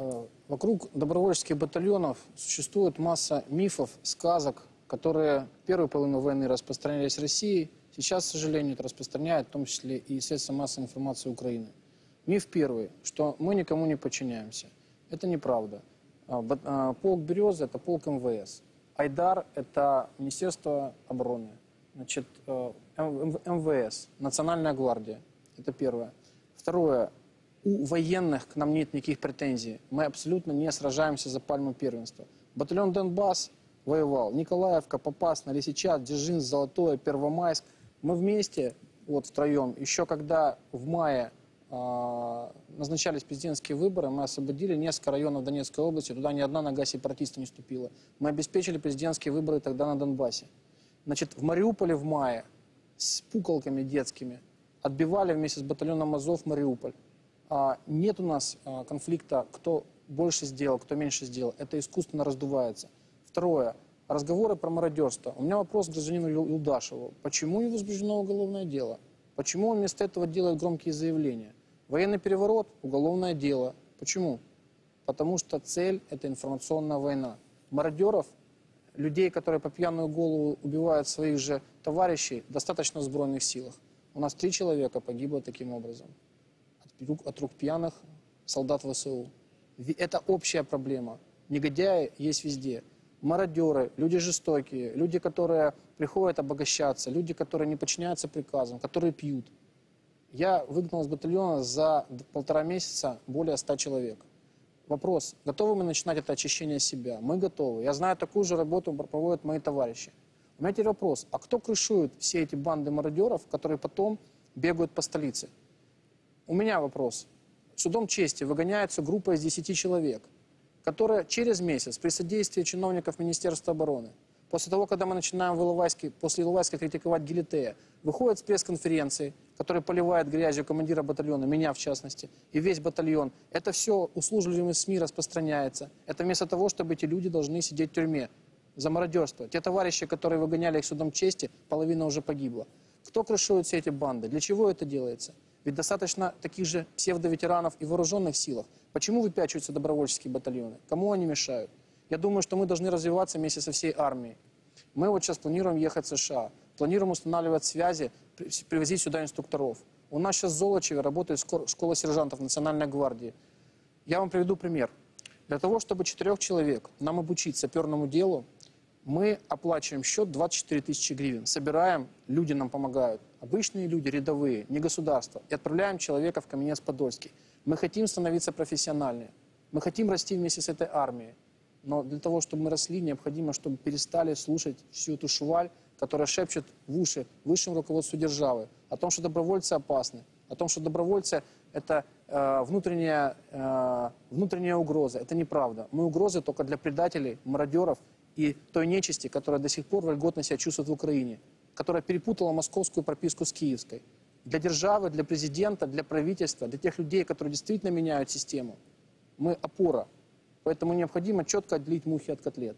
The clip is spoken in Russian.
Э, Вокруг добровольческих батальонов существует масса мифов, сказок, которые первую половину войны распространялись в России, сейчас, к сожалению, это распространяют в том числе и средства массовой информации Украины. Миф первый, что мы никому не подчиняемся. Это неправда. Бат- а, Полк «Береза» — это полк МВС. Айдар — это Министерство обороны. Значит, э, МВС, Национальная гвардия. Это первое. Второе. У военных к нам нет никаких претензий. Мы абсолютно не сражаемся за пальму первенства. Батальон Донбасс воевал. Николаевка, Попасна, Лисичат, Дзержинск, Золотое, Первомайск. Мы вместе, вот втроем, еще когда в мае а, назначались президентские выборы, мы освободили несколько районов Донецкой области, туда ни одна нога сепаратиста не ступила. Мы обеспечили президентские выборы тогда на Донбассе. Значит, в Мариуполе в мае с пуколками детскими отбивали вместе с батальоном Азов Мариуполь. А, нет у нас а, конфликта, кто больше сделал, кто меньше сделал. Это искусственно раздувается. Второе. Разговоры про мародерство. У меня вопрос к гражданину Юлдашеву. Почему не возбуждено уголовное дело? Почему он вместо этого делает громкие заявления? Военный переворот, уголовное дело. Почему? Потому что цель – это информационная война. Мародеров, людей, которые по пьяную голову убивают своих же товарищей, достаточно в сбройных силах. У нас три человека погибло таким образом. Рук, от рук пьяных солдат ВСУ. Это общая проблема. Негодяи есть везде. Мародеры, люди жестокие, люди, которые приходят обогащаться, люди, которые не подчиняются приказам, которые пьют. Я выгнал из батальона за полтора месяца более ста человек. Вопрос, готовы мы начинать это очищение себя? Мы готовы. Я знаю, такую же работу проводят мои товарищи. У меня теперь вопрос, а кто крышует все эти банды мародеров, которые потом бегают по столице? У меня вопрос. Судом чести выгоняется группа из 10 человек, которая через месяц при содействии чиновников Министерства обороны, после того, когда мы начинаем в Иловайске, после Иловайска критиковать Гилитея, выходит с пресс-конференции, который поливает грязью командира батальона, меня в частности, и весь батальон. Это все услужливыми СМИ распространяется. Это вместо того, чтобы эти люди должны сидеть в тюрьме за мародерство. Те товарищи, которые выгоняли их судом чести, половина уже погибла. Кто крышует все эти банды? Для чего это делается? Ведь достаточно таких же псевдоветеранов и вооруженных силах. Почему выпячиваются добровольческие батальоны? Кому они мешают? Я думаю, что мы должны развиваться вместе со всей армией. Мы вот сейчас планируем ехать в США, планируем устанавливать связи, при- привозить сюда инструкторов. У нас сейчас в Золочеве работает школа сержантов Национальной гвардии. Я вам приведу пример. Для того, чтобы четырех человек нам обучить саперному делу, мы оплачиваем счет 24 тысячи гривен. Собираем, люди нам помогают. Обычные люди, рядовые, не государство. И отправляем человека в Каменец-Подольский. Мы хотим становиться профессиональнее. Мы хотим расти вместе с этой армией. Но для того, чтобы мы росли, необходимо, чтобы перестали слушать всю эту шваль, которая шепчет в уши высшему руководству державы о том, что добровольцы опасны, о том, что добровольцы – это э, внутренняя, э, внутренняя угроза. Это неправда. Мы угрозы только для предателей, мародеров и той нечисти, которая до сих пор вольготно себя чувствует в Украине, которая перепутала московскую прописку с киевской. Для державы, для президента, для правительства, для тех людей, которые действительно меняют систему, мы опора. Поэтому необходимо четко отделить мухи от котлет.